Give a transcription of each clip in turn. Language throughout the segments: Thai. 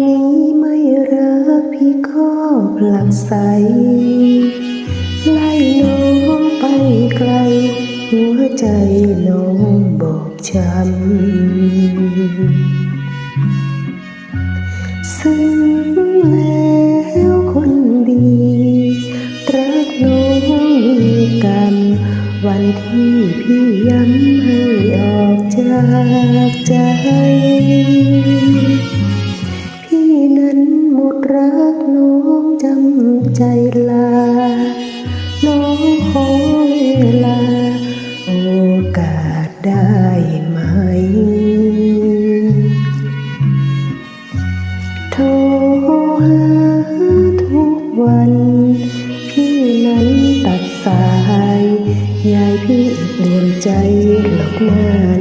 นี้ไม่รักพี่ก็ผลักใส ไล่น้องไปไกล หัวใจน้องบอกช้ำซึ่งแล้วคนดี รักน้องมีกัน วันที่พี่ย้ำให้ออกจากใจ รักน้องจำใจลา น้องขอเวลา โอกาสได้ไหม โทรหาทุกวัน พี่นั้นตัดสาย ยายพี่เปลี่ยนใจหลอกหน้า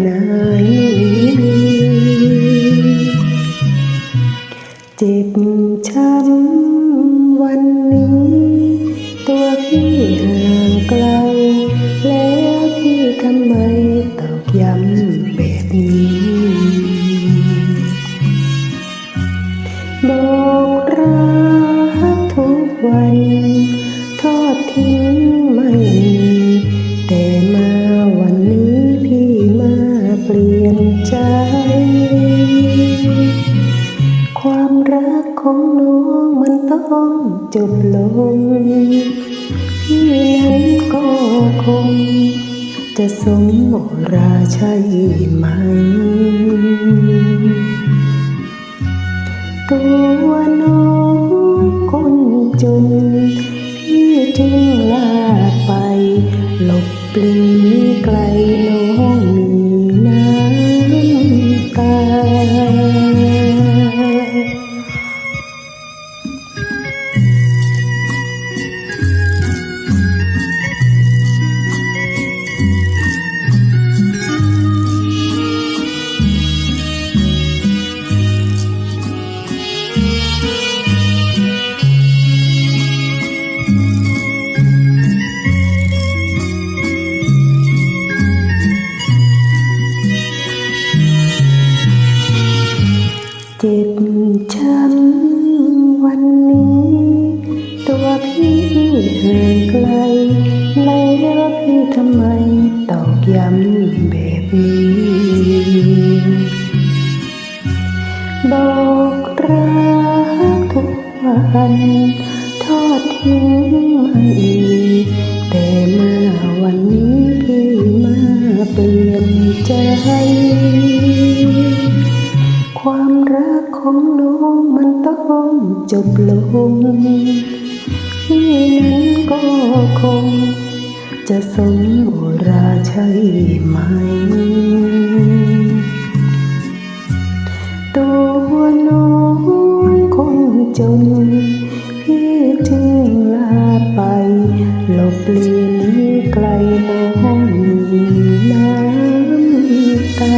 ของน้องมันต้องจบลงพี่นั้นก็คง จะสมโอราใช่ไหม ตัวน้องคนจน พี่จึงลาไป หลบปลีไกลน้อง เจ็บช้ำวันนี้ ตัวพี่ห่างไกลแล้วพี่ทำไมตอกย้ำแบบนี้บอกรักทุกวันทอดทิ้งไม่แต่มาวันนี้พี่มาเปลี่ยนใจ ความรัก ของน้องมันต้องจบลงพี่นั้นก็คง จะสมโอราใช่ไหม ตัวน้องคนจนพี่จึงลาไปหลบเลียนีไกลน้องน้ำตา